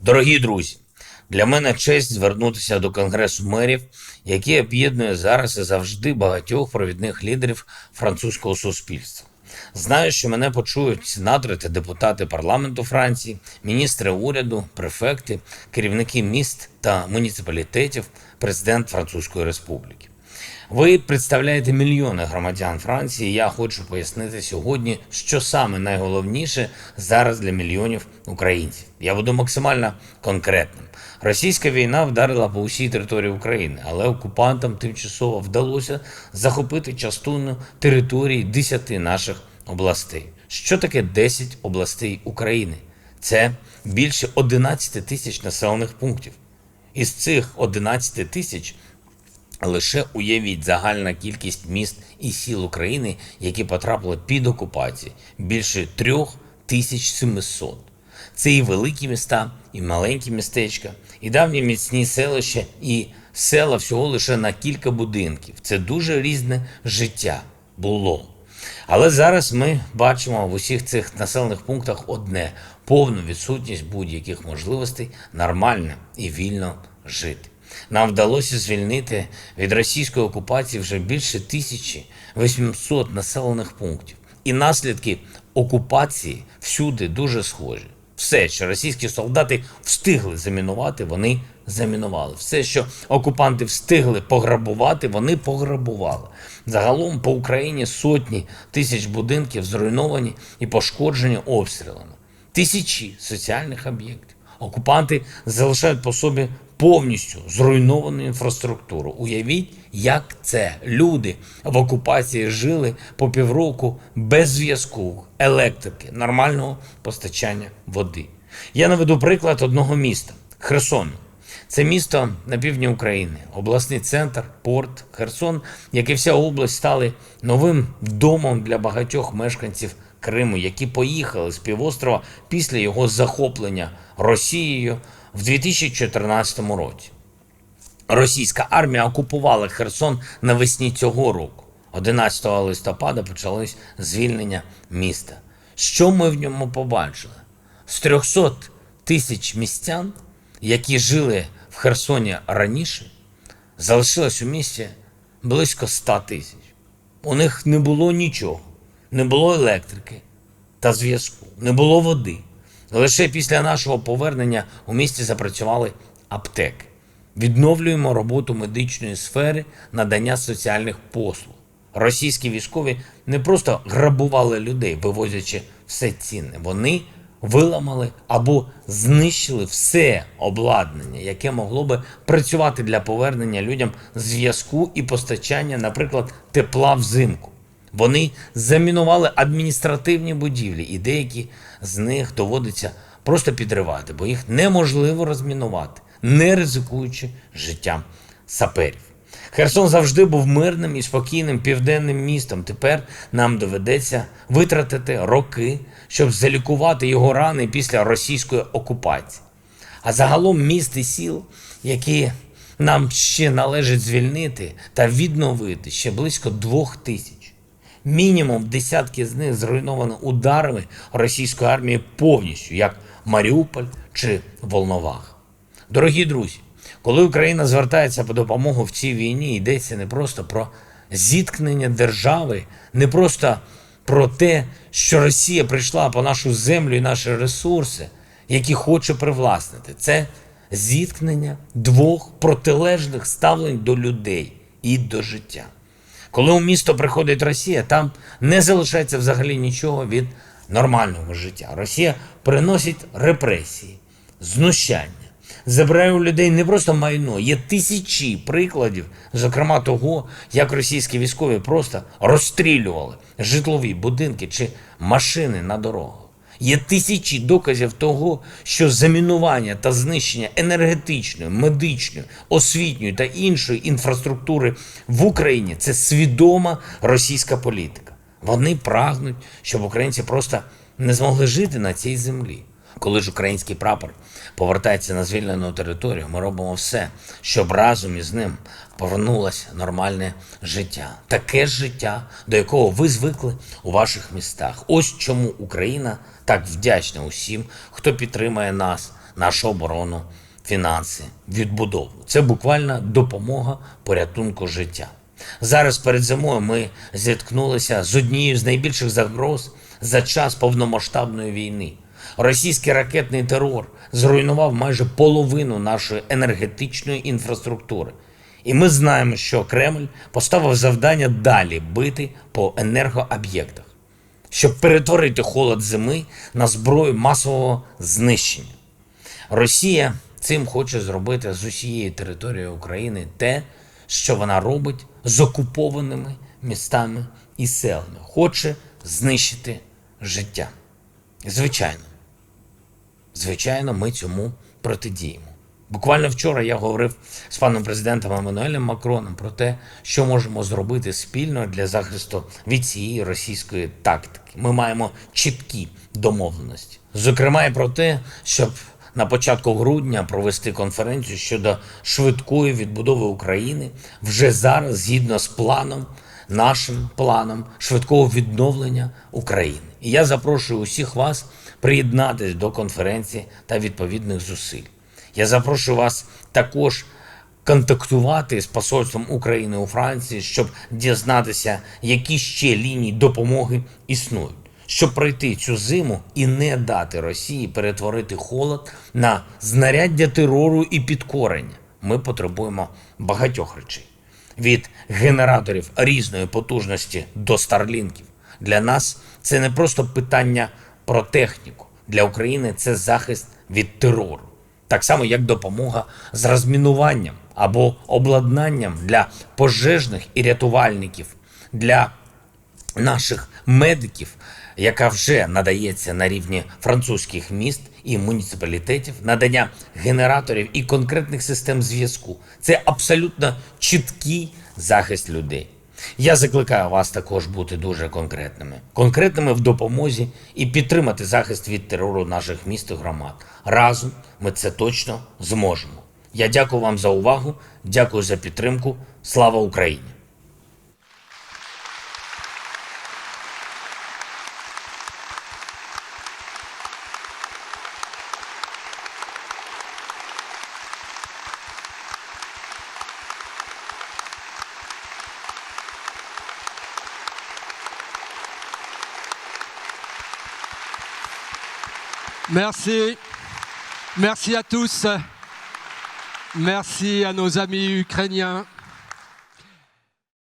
Дорогі друзі, для мене честь звернутися до Конгресу мерів, який об'єднує зараз і завжди багатьох провідних лідерів французького суспільства. Знаю, що мене почують сенатори та депутати парламенту Франції, міністри уряду, префекти, керівники міст та муніципалітетів, президент Французької Республіки. Ви представляєте мільйони громадян Франції. Я хочу пояснити сьогодні, що саме найголовніше зараз для мільйонів українців. Я буду максимально конкретним. Російська війна вдарила по усій території України, але окупантам тимчасово вдалося захопити частину території 10 наших областей. Що таке 10 областей України? Це більше 11 тисяч населених пунктів. Із цих 11 тисяч Лише уявіть загальна кількість міст і сіл України, які потрапили під окупацію, більше 3700. Це і великі міста, і маленькі містечка, і давні міцні селища, і села всього лише на кілька будинків. Це дуже різне життя було. Але зараз ми бачимо в усіх цих населених пунктах одне повну відсутність будь-яких можливостей нормально і вільно жити. Нам вдалося звільнити від російської окупації вже більше 1800 населених пунктів. І наслідки окупації всюди дуже схожі. Все, що російські солдати встигли замінувати, вони замінували. Все, що окупанти встигли пограбувати, вони пограбували. Загалом по Україні сотні тисяч будинків зруйновані і пошкоджені обстрілами. Тисячі соціальних об'єктів. Окупанти залишають по собі повністю зруйновану інфраструктуру. Уявіть, як це люди в окупації жили по півроку без зв'язку, електрики, нормального постачання води. Я наведу приклад одного міста Херсону. Це місто на півдні України, обласний центр, порт, Херсон, як і вся область, стали новим домом для багатьох мешканців Криму, які поїхали з півострова після його захоплення Росією в 2014 році. Російська армія окупувала Херсон навесні цього року. 11 листопада почалось звільнення міста. Що ми в ньому побачили? З 300 тисяч містян, які жили в Херсоні раніше, залишилось у місті близько 100 тисяч. У них не було нічого, не було електрики та зв'язку, не було води. Лише після нашого повернення у місті запрацювали аптеки. Відновлюємо роботу медичної сфери надання соціальних послуг. Російські військові не просто грабували людей, вивозячи все цінне. Вони виламали або знищили все обладнання, яке могло би працювати для повернення людям зв'язку і постачання, наприклад, тепла взимку. Вони замінували адміністративні будівлі, і деякі з них доводиться просто підривати, бо їх неможливо розмінувати, не ризикуючи життям саперів. Херсон завжди був мирним і спокійним південним містом. Тепер нам доведеться витратити роки, щоб залікувати його рани після російської окупації. А загалом міст і сіл, які нам ще належить звільнити та відновити ще близько двох тисяч. Мінімум десятки з них зруйновано ударами російської армії повністю, як Маріуполь чи Волновах. Дорогі друзі, коли Україна звертається по допомогу в цій війні, йдеться не просто про зіткнення держави, не просто про те, що Росія прийшла по нашу землю і наші ресурси, які хоче привласнити. Це зіткнення двох протилежних ставлень до людей і до життя. Коли у місто приходить Росія, там не залишається взагалі нічого від нормального життя. Росія приносить репресії, знущання, забирає у людей не просто майно, є тисячі прикладів, зокрема того, як російські військові просто розстрілювали житлові будинки чи машини на дорогах. Є тисячі доказів того, що замінування та знищення енергетичної, медичної, освітньої та іншої інфраструктури в Україні це свідома російська політика. Вони прагнуть, щоб українці просто не змогли жити на цій землі. Коли ж український прапор повертається на звільнену територію, ми робимо все, щоб разом із ним повернулося нормальне життя, таке життя, до якого ви звикли у ваших містах. Ось чому Україна так вдячна усім, хто підтримує нас, нашу оборону, фінанси, відбудову. Це буквально допомога порятунку життя. Зараз перед зимою ми зіткнулися з однією з найбільших загроз за час повномасштабної війни. Російський ракетний терор зруйнував майже половину нашої енергетичної інфраструктури. І ми знаємо, що Кремль поставив завдання далі бити по енергооб'єктах, щоб перетворити холод зими на зброю масового знищення. Росія цим хоче зробити з усієї території України те, що вона робить з окупованими містами і селами. Хоче знищити життя. Звичайно, звичайно, ми цьому протидіємо. Буквально вчора я говорив з паном президентом Еммануелем Макроном про те, що можемо зробити спільно для захисту від цієї російської тактики. Ми маємо чіткі домовленості. Зокрема, і про те, щоб на початку грудня провести конференцію щодо швидкої відбудови України вже зараз, згідно з планом, нашим планом швидкого відновлення України. І я запрошую усіх вас приєднатись до конференції та відповідних зусиль. Я запрошую вас також контактувати з посольством України у Франції, щоб дізнатися, які ще лінії допомоги існують, щоб пройти цю зиму і не дати Росії перетворити холод на знаряддя терору і підкорення. Ми потребуємо багатьох речей від генераторів різної потужності до старлінків. Для нас це не просто питання про техніку. Для України це захист від терору, так само як допомога з розмінуванням або обладнанням для пожежних і рятувальників, для наших медиків, яка вже надається на рівні французьких міст і муніципалітетів, надання генераторів і конкретних систем зв'язку. Це абсолютно чіткий захист людей. Я закликаю вас також бути дуже конкретними, конкретними в допомозі і підтримати захист від терору наших міст і громад. Разом ми це точно зможемо. Я дякую вам за увагу, дякую за підтримку. Слава Україні! Merci. Merci à tous. Merci à nos amis ukrainiens.